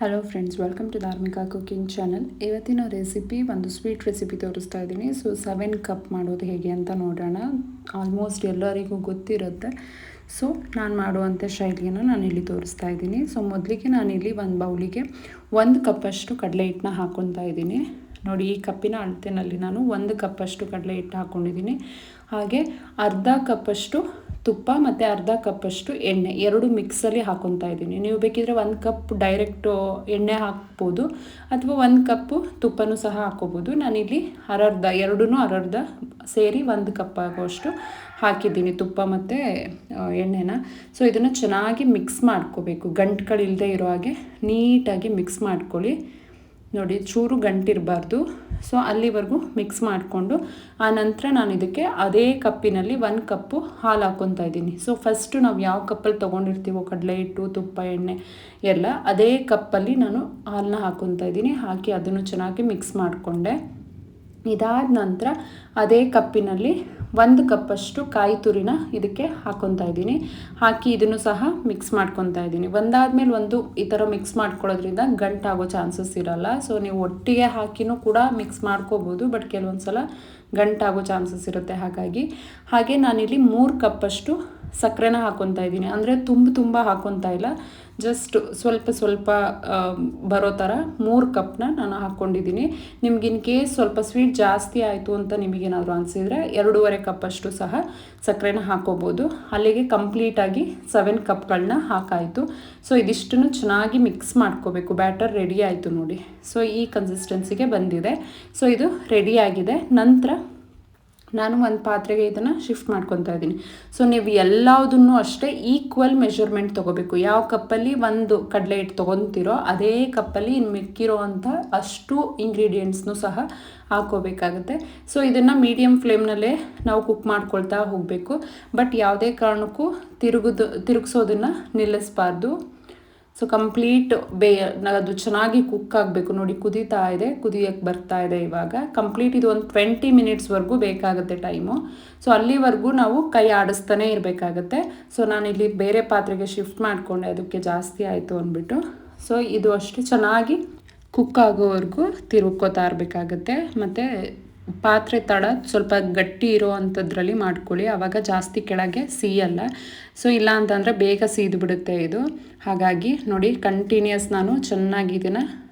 Hello friends welcome to Dharmika cooking channel ಇವತ್ತಿನ recipe ಒಂದು sweet recipe ತೋರಿಸ್ತಾ ಇದ್ದೀನಿ. ಸೊ ಸೆವೆನ್ ಕಪ್ ಮಾಡೋದು ಹೇಗೆ ಅಂತ ನೋಡೋಣ. ಆಲ್ಮೋಸ್ಟ್ ಎಲ್ಲರಿಗೂ ಗೊತ್ತಿರುತ್ತೆ. ಸೊ ನಾನು ಮಾಡುವಂಥ ಶೈಲಿಯನ್ನು ನಾನು ಇಲ್ಲಿ ತೋರಿಸ್ತಾ ಇದ್ದೀನಿ. ಸೊ ಮೊದಲಿಗೆ ನಾನು ಇಲ್ಲಿ ಒಂದು ಬೌಲಿಗೆ ಒಂದು ಕಪ್ಪಷ್ಟು ಕಡಲೆ ಹಿಟ್ಟನ್ನ ಹಾಕ್ಕೊತಾ ಇದ್ದೀನಿ. ನೋಡಿ, ಈ ಕಪ್ಪಿನ ಅಳತೆನಲ್ಲಿ ನಾನು ಒಂದು ಕಪ್ಪಷ್ಟು ಕಡಲೆ ಹಿಟ್ಟು ಹಾಕ್ಕೊಂಡಿದ್ದೀನಿ ಹಾಗೆ ಅರ್ಧ ಕಪ್ಪಷ್ಟು ತುಪ್ಪ ಮತ್ತು ಅರ್ಧ ಕಪ್ಪಷ್ಟು ಎಣ್ಣೆ, ಎರಡು ಮಿಕ್ಸಲ್ಲಿ ಹಾಕೊತಾ ಇದ್ದೀನಿ. ನೀವು ಬೇಕಿದ್ರೆ ಒಂದು ಕಪ್ ಡೈರೆಕ್ಟು ಎಣ್ಣೆ ಹಾಕ್ಬೋದು ಅಥವಾ ಒಂದು ಕಪ್ಪು ತುಪ್ಪನೂ ಸಹ ಹಾಕ್ಕೋಬೋದು ನಾನಿಲ್ಲಿ ಅರರ್ಧ ಎರಡೂ ಅರರ್ಧ ಸೇರಿ ಒಂದು ಕಪ್ ಆಗೋಷ್ಟು ಹಾಕಿದ್ದೀನಿ ತುಪ್ಪ ಮತ್ತು ಎಣ್ಣೆನ. ಸೊ ಇದನ್ನು ಚೆನ್ನಾಗಿ ಮಿಕ್ಸ್ ಮಾಡ್ಕೋಬೇಕು. ಗಂಟುಗಳಿಲ್ಲದೆ ಇರೋ ಹಾಗೆ ನೀಟಾಗಿ ಮಿಕ್ಸ್ ಮಾಡ್ಕೊಳ್ಳಿ. ನೋಡಿ, ಚೂರು ಗಂಟಿರಬಾರ್ದು. ಸೊ ಅಲ್ಲಿವರೆಗೂ ಮಿಕ್ಸ್ ಮಾಡಿಕೊಂಡು ಆ ನಂತರ ನಾನು ಇದಕ್ಕೆ ಅದೇ ಕಪ್ಪಿನಲ್ಲಿ ಒನ್ ಕಪ್ಪು ಹಾಲು ಹಾಕ್ಕೊತಾ ಇದ್ದೀನಿ. ಸೊ ಫಸ್ಟು ನಾವು ಯಾವ ಕಪ್ಪಲ್ಲಿ ತೊಗೊಂಡಿರ್ತೀವೋ, ಕಡಲೆ ಹಿಟ್ಟು, ತುಪ್ಪ, ಎಣ್ಣೆ, ಎಲ್ಲ ಅದೇ ಕಪ್ಪಲ್ಲಿ ನಾನು ಹಾಲನ್ನ ಹಾಕ್ಕೊತಾ ಇದ್ದೀನಿ. ಹಾಕಿ ಅದನ್ನು ಚೆನ್ನಾಗಿ ಮಿಕ್ಸ್ ಮಾಡಿಕೊಂಡೆ. ಇದಾದ ನಂತರ ಅದೇ ಕಪ್ಪಿನಲ್ಲಿ ಒಂದು ಕಪ್ಪಷ್ಟು ಕಾಯಿ ತುರಿನ ಇದಕ್ಕೆ ಹಾಕೊತಾ ಇದ್ದೀನಿ. ಹಾಕಿ ಇದನ್ನು ಸಹ ಮಿಕ್ಸ್ ಮಾಡ್ಕೊತಾ ಇದ್ದೀನಿ. ಒಂದಾದ್ಮೇಲೆ ಒಂದು ಈ ಥರ ಮಿಕ್ಸ್ ಮಾಡ್ಕೊಳ್ಳೋದ್ರಿಂದ ಗಂಟಾಗೋ ಚಾನ್ಸಸ್ ಇರಲ್ಲ. ಸೊ ನೀವು ಒಟ್ಟಿಗೆ ಹಾಕಿನೂ ಕೂಡ ಮಿಕ್ಸ್ ಮಾಡ್ಕೋಬೋದು ಬಟ್ ಕೆಲವೊಂದು ಸಲ ಗಂಟಾಗೋ ಚಾನ್ಸಸ್ ಇರುತ್ತೆ ಹಾಗಾಗಿ. ಹಾಗೆ ನಾನಿಲ್ಲಿ ಮೂರು ಕಪ್ಪಷ್ಟು ಸಕ್ಕರೆನ ಹಾಕೊತಾ ಇದ್ದೀನಿ. ಅಂದರೆ ತುಂಬ ತುಂಬ ಹಾಕೊತಾ ಇಲ್ಲ. ಜಸ್ಟ್ ಸ್ವಲ್ಪ ಸ್ವಲ್ಪ ಬರೋ ಥರ ಮೂರು ಕಪ್ನ ನಾನು ಹಾಕ್ಕೊಂಡಿದ್ದೀನಿ. ನಿಮ್ಗೆ ಇನ್ ಕೇಸ್ ಸ್ವಲ್ಪ ಸ್ವೀಟ್ ಜಾಸ್ತಿ ಆಯಿತು ಅಂತ ನಿಮಗೇನಾದರೂ ಅನಿಸಿದರೆ ಎರಡೂವರೆ ಕಪ್ಪಷ್ಟು ಸಹ ಸಕ್ಕರೆನ ಹಾಕೋಬೋದು. ಅಲ್ಲಿಗೆ ಕಂಪ್ಲೀಟಾಗಿ ಸೆವೆನ್ ಕಪ್ಗಳನ್ನ ಹಾಕಾಯಿತು. ಸೊ ಇದಿಷ್ಟನ್ನು ಚೆನ್ನಾಗಿ ಮಿಕ್ಸ್ ಮಾಡ್ಕೋಬೇಕು. ಬ್ಯಾಟರ್ ರೆಡಿ ಆಯಿತು ನೋಡಿ. ಸೊ ಈ ಕನ್ಸಿಸ್ಟೆನ್ಸಿಗೆ ಬಂದಿದೆ. ಸೊ ಇದು ರೆಡಿಯಾಗಿದೆ ನಂತರ ನಾನು ಒಂದು ಪಾತ್ರೆಗೆ ಇದನ್ನು ಶಿಫ್ಟ್ ಮಾಡ್ಕೊತಾ ಇದ್ದೀನಿ. ಸೊ ನೀವು ಎಲ್ಲದನ್ನು ಅಷ್ಟೇ ಈಕ್ವಲ್ ಮೆಷರ್ಮೆಂಟ್ ತೊಗೋಬೇಕು. ಯಾವ ಕಪ್ಪಲ್ಲಿ ಒಂದು ಕಡಲೆ ಹಿಟ್ಟು ತೊಗೊತಿರೋ ಅದೇ ಕಪ್ಪಲ್ಲಿ ಇನ್ನು ಮಿಕ್ಕಿರೋ ಅಂಥ ಅಷ್ಟು ಇಂಗ್ರೀಡಿಯೆಂಟ್ಸ್ನು ಸಹ ಹಾಕೋಬೇಕಾಗುತ್ತೆ. ಸೊ ಇದನ್ನು ಮೀಡಿಯಮ್ ಫ್ಲೇಮ್ನಲ್ಲೇ ನಾವು ಕುಕ್ ಮಾಡ್ಕೊಳ್ತಾ ಹೋಗಬೇಕು. ಬಟ್ ಯಾವುದೇ ಕಾರಣಕ್ಕೂ ತಿರುಗುದು, ತಿರುಗಿಸೋದನ್ನು ನಿಲ್ಲಿಸಬಾರ್ದು. ಸೊ ಕಂಪ್ಲೀಟ್ ಬೇ ಅದು ಚೆನ್ನಾಗಿ ಕುಕ್ ಆಗಬೇಕು. ನೋಡಿ, ಕುದೀತಾ ಇದೆ. ಕುದಿಯೋಕ್ಕೆ ಬರ್ತಾ ಇದೆ ಇವಾಗ. ಕಂಪ್ಲೀಟ್ ಇದು ಒಂದು ಟ್ವೆಂಟಿ ಮಿನಿಟ್ಸ್ವರೆಗೂ ಬೇಕಾಗುತ್ತೆ ಟೈಮು ಸೊ ಅಲ್ಲಿವರೆಗೂ ನಾವು ಕೈ ಆಡಿಸ್ತಾನೆ ಇರಬೇಕಾಗತ್ತೆ. ಸೊ ನಾನಿಲ್ಲಿ ಬೇರೆ ಪಾತ್ರೆಗೆ ಶಿಫ್ಟ್ ಮಾಡಿಕೊಂಡೆ. ಅದಕ್ಕೆ ಜಾಸ್ತಿ ಆಯಿತು ಅಂದ್ಬಿಟ್ಟು. ಸೊ ಇದು ಅಷ್ಟು ಚೆನ್ನಾಗಿ ಕುಕ್ ಆಗೋವರೆಗೂ ತಿರುಗ್ಕೋತಾ ಇರಬೇಕಾಗತ್ತೆ. ಮತ್ತು ಪಾತ್ರೆ ತಡ, ಸ್ವಲ್ಪ ಗಟ್ಟಿ ಇರೋ ಅಂಥದ್ರಲ್ಲಿ ಮಾಡ್ಕೊಳ್ಳಿ. ಆವಾಗ ಜಾಸ್ತಿ ಕೆಳಗೆ ಸೀಯಲ್ಲ. ಸೊ ಇಲ್ಲ ಅಂತಂದರೆ ಬೇಗ ಸೀದು ಬಿಡುತ್ತೆ ಇದು. ಹಾಗಾಗಿ ನೋಡಿ ಕಂಟಿನ್ಯೂಸ್ ನಾನು ಚೆನ್ನಾಗಿ ಇದನ್ನು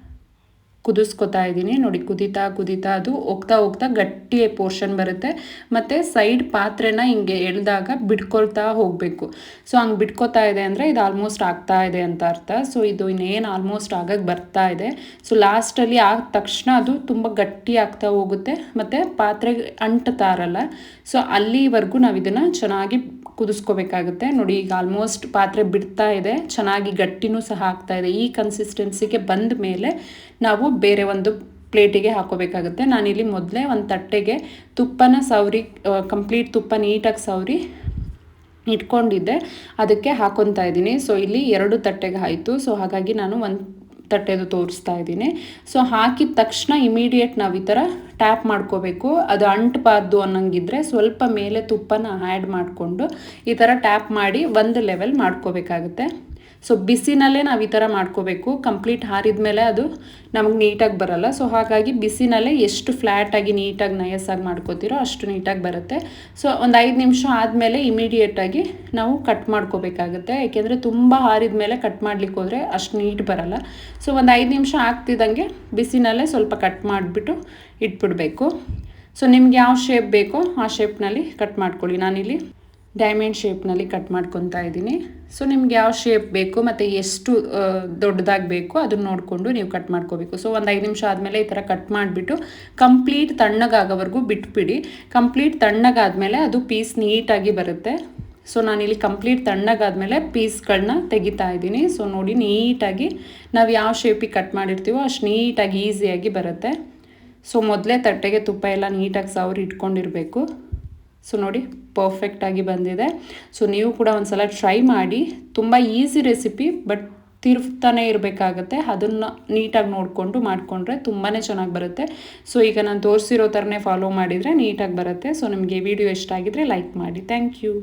ಕುದಿಸ್ಕೊತಾ ಇದ್ದೀನಿ. ನೋಡಿ, ಕುದಿತಾ ಕುದಿತಾ ಅದು ಹೋಗ್ತಾ ಹೋಗ್ತಾ ಗಟ್ಟಿ ಪೋರ್ಷನ್ ಬರುತ್ತೆ. ಮತ್ತು ಸೈಡ್ ಪಾತ್ರೆನ ಹಿಂಗೆ ಎಳೆದಾಗ ಬಿಟ್ಕೊಳ್ತಾ ಹೋಗಬೇಕು. ಸೊ ಹಂಗೆ ಬಿಟ್ಕೊತಾ ಇದೆ ಅಂದರೆ ಇದು ಆಲ್ಮೋಸ್ಟ್ ಆಗ್ತಾ ಇದೆ ಅಂತ ಅರ್ಥ. ಸೊ ಇದು ಇನ್ನೇನು ಆಲ್ಮೋಸ್ಟ್ ಆಗಕ್ಕೆ ಬರ್ತಾ ಇದೆ. ಸೊ ಲಾಸ್ಟಲ್ಲಿ ಆದ ತಕ್ಷಣ ಅದು ತುಂಬ ಗಟ್ಟಿ ಆಗ್ತಾ ಹೋಗುತ್ತೆ. ಮತ್ತು ಪಾತ್ರೆಗೆ ಅಂಟ್ತಾ ಇರಲ್ಲ. ಸೊ ಅಲ್ಲಿವರೆಗೂ ನಾವು ಇದನ್ನು ಚೆನ್ನಾಗಿ ಕುದಿಸ್ಕೋಬೇಕಾಗುತ್ತೆ. ನೋಡಿ, ಈಗ ಆಲ್ಮೋಸ್ಟ್ ಪಾತ್ರೆ ಬಿಡ್ತಾ ಇದೆ. ಚೆನ್ನಾಗಿ ಗಟ್ಟಿನೂ ಸಹ ಆಗ್ತಾ ಇದೆ. ಈ ಕನ್ಸಿಸ್ಟೆನ್ಸಿಗೆ ಬಂದ ಮೇಲೆ ನಾವು ಬೇರೆ ಒಂದು ಪ್ಲೇಟಿಗೆ ಹಾಕೋಬೇಕಾಗುತ್ತೆ. ನಾನಿಲ್ಲಿ ಮೊದಲೇ ಒಂದು ತಟ್ಟೆಗೆ ತುಪ್ಪನ ಸವರಿ ಕಂಪ್ಲೀಟ್ ತುಪ್ಪ ನೀಟಾಗಿ ಸವರಿ ಇಟ್ಕೊಂಡಿದ್ದೆ. ಅದಕ್ಕೆ ಹಾಕೊತಾ ಇದ್ದೀನಿ. ಸೊ ಇಲ್ಲಿ ಎರಡು ತಟ್ಟೆಗೆ ಆಯಿತು. ಸೊ ಹಾಗಾಗಿ ನಾನು ಒಂದು ತಟ್ಟೆದು ತೋರಿಸ್ತಾ ಇದ್ದೀನಿ. ಸೊ ಹಾಕಿದ ತಕ್ಷಣ ಇಮಿಡಿಯೇಟ್ ನಾವು ಈ ಥರ ಟ್ಯಾಪ್ ಮಾಡ್ಕೋಬೇಕು. ಅದು ಅಂಟಬಾರ್ದು ಅನ್ನಂಗಿದ್ರೆ ಸ್ವಲ್ಪ ಮೇಲೆ ತುಪ್ಪನ ಆ್ಯಡ್ ಮಾಡಿಕೊಂಡು ಈ ಥರ ಟ್ಯಾಪ್ ಮಾಡಿ ಒಂದು ಲೆವೆಲ್ ಮಾಡ್ಕೋಬೇಕಾಗುತ್ತೆ. ಸೊ ಬಿಸಿನಲ್ಲೇ ನಾವು ಈ ಥರ ಮಾಡ್ಕೋಬೇಕು. ಕಂಪ್ಲೀಟ್ ಹಾರಿದ ಮೇಲೆ ಅದು ನಮಗೆ ನೀಟಾಗಿ ಬರಲ್ಲ. ಸೊ ಹಾಗಾಗಿ ಬಿಸಿನಲ್ಲೇ ಎಷ್ಟು ಫ್ಲ್ಯಾಟಾಗಿ ನೀಟಾಗಿ ನಯಸ್ಸಾಗಿ ಮಾಡ್ಕೋತೀರೋ ಅಷ್ಟು ನೀಟಾಗಿ ಬರುತ್ತೆ. ಸೊ ಒಂದು ಐದು ನಿಮಿಷ ಆದಮೇಲೆ ಇಮಿಡಿಯೇಟಾಗಿ ನಾವು ಕಟ್ ಮಾಡ್ಕೋಬೇಕಾಗುತ್ತೆ. ಯಾಕೆಂದರೆ ತುಂಬ ಹಾರಿದ ಮೇಲೆ ಕಟ್ ಮಾಡ್ಲಿಕ್ಕೆ ಹೋದರೆ ಅಷ್ಟು ನೀಟ್ ಬರಲ್ಲ. ಸೊ ಒಂದು ಐದು ನಿಮಿಷ ಆಗ್ತಿದ್ದಂಗೆ ಬಿಸಿನಲ್ಲೇ ಸ್ವಲ್ಪ ಕಟ್ ಮಾಡಿಬಿಟ್ಟು ಇಟ್ಬಿಡಬೇಕು. ಸೊ ನಿಮ್ಗೆ ಯಾವ ಶೇಪ್ ಬೇಕೋ ಆ ಶೇಪ್ನಲ್ಲಿ ಕಟ್ ಮಾಡ್ಕೊಳ್ಳಿ. ನಾನಿಲ್ಲಿ ಡೈಮಂಡ್ ಶೇಪ್ನಲ್ಲಿ ಕಟ್ ಮಾಡ್ಕೊತಾ ಇದ್ದೀನಿ. ಸೊ ನಿಮ್ಗೆ ಯಾವ ಶೇಪ್ ಬೇಕು ಮತ್ತು ಎಷ್ಟು ದೊಡ್ಡದಾಗಿ ಬೇಕು ಅದನ್ನ ನೋಡಿಕೊಂಡು ನೀವು ಕಟ್ ಮಾಡ್ಕೋಬೇಕು. ಸೊ ಒಂದು ಐದು ನಿಮಿಷ ಆದಮೇಲೆ ಈ ಥರ ಕಟ್ ಮಾಡಿಬಿಟ್ಟು ಕಂಪ್ಲೀಟ್ ತಣ್ಣಗಾಗೋವರೆಗೂ ಬಿಟ್ಬಿಡಿ. ಕಂಪ್ಲೀಟ್ ತಣ್ಣಗಾದಮೇಲೆ ಅದು ಪೀಸ್ ನೀಟಾಗಿ ಬರುತ್ತೆ. ಸೊ ನಾನಿಲ್ಲಿ ಕಂಪ್ಲೀಟ್ ತಣ್ಣಗಾದ್ಮೇಲೆ ಪೀಸ್ಗಳನ್ನ ತೆಗಿತಾ ಇದ್ದೀನಿ. ಸೊ ನೋಡಿ ನೀಟಾಗಿ ನಾವು ಯಾವ ಶೇಪಿಗೆ ಕಟ್ ಮಾಡಿರ್ತೀವೋ ಅಷ್ಟು ನೀಟಾಗಿ ಈಸಿಯಾಗಿ ಬರುತ್ತೆ. ಸೊ ಮೊದಲೇ ತಟ್ಟೆಗೆ ತುಪ್ಪ ಎಲ್ಲ ನೀಟಾಗಿ ಸವರಿ ಇಟ್ಕೊಂಡಿರಬೇಕು. ಸೊ ನೋಡಿ ಪರ್ಫೆಕ್ಟಾಗಿ ಬಂದಿದೆ. ಸೊ ನೀವು ಕೂಡ ಒಂದು ಸಲ ಟ್ರೈ ಮಾಡಿ. ತುಂಬ ಈಸಿ ರೆಸಿಪಿ ಬಟ್ ತಿರುಗ್ತಾನೆ ಇರಬೇಕಾಗತ್ತೆ. ಅದನ್ನು ನೀಟಾಗಿ ನೋಡಿಕೊಂಡು ಮಾಡಿಕೊಂಡ್ರೆ ತುಂಬಾ ಚೆನ್ನಾಗಿ ಬರುತ್ತೆ. ಸೊ ಈಗ ನಾನು ತೋರಿಸಿರೋ ಥರನೇ ಫಾಲೋ ಮಾಡಿದರೆ ನೀಟಾಗಿ ಬರುತ್ತೆ. ಸೊ ನಿಮಗೆ ವಿಡಿಯೋ ಇಷ್ಟ ಆಗಿದ್ರೆ ಲೈಕ್ ಮಾಡಿ. Thank you